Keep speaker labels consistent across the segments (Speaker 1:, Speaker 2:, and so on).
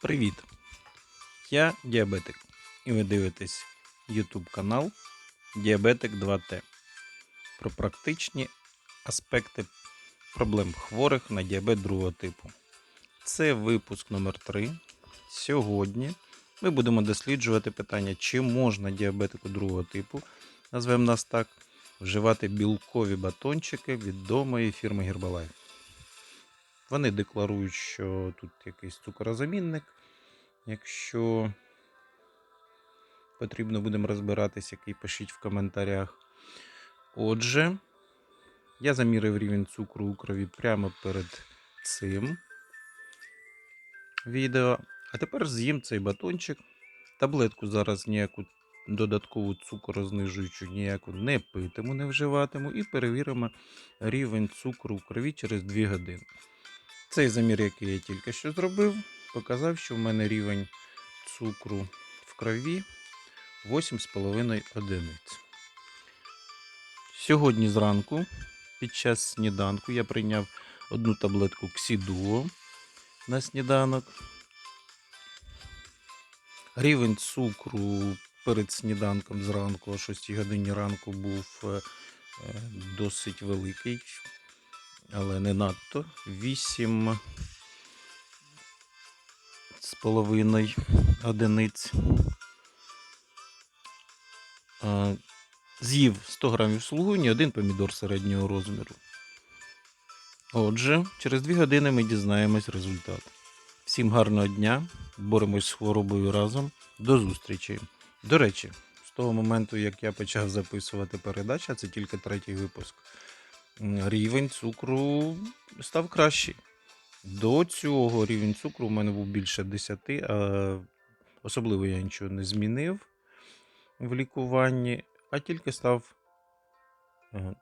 Speaker 1: Привіт! Я діабетик, і ви дивитесь YouTube канал Діабетик 2Т про практичні аспекти проблем хворих на діабет другого типу. Це випуск номер 3 Сьогодні ми будемо досліджувати питання, чи можна діабетику другого типу, назвемо нас так, вживати білкові батончики відомої фірми Herbalife. Вони декларують, що тут якийсь цукорозамінник. Якщо потрібно будемо розбиратись, який пишіть в коментарях. Отже, я замірив рівень цукру у крові прямо перед цим відео. А тепер з'їм цей батончик. Таблетку зараз ніяку додаткову цукорознижуючу ніяку не питиму, не вживатиму, і перевіримо рівень цукру у крові через 2 години. Цей замір, який я тільки що зробив, показав, що в мене рівень цукру в крові 8,5 одиниць. Сьогодні зранку, під час сніданку, я прийняв одну таблетку Ксідуо на сніданок. Рівень цукру перед сніданком зранку, о 6 годині ранку, був е, досить великий, але не надто. 8 з половиною одиниць. З'їв 100 грамів сулугуні, один помідор середнього розміру. Отже, через 2 години ми дізнаємось результат. Всім гарного дня, боремось з хворобою разом. До зустрічі. До речі, з того моменту, як я почав записувати передачу, це тільки третій випуск, рівень цукру став кращий. До цього рівень цукру у мене був більше 10, а особливо я нічого не змінив в лікуванні, а тільки став е,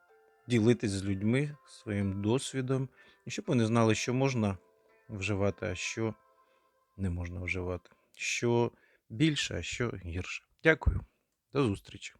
Speaker 1: ділитись з людьми своїм досвідом, щоб вони знали, що можна вживати, а що не можна вживати. Що більше, а що гірше. Дякую. До зустрічі.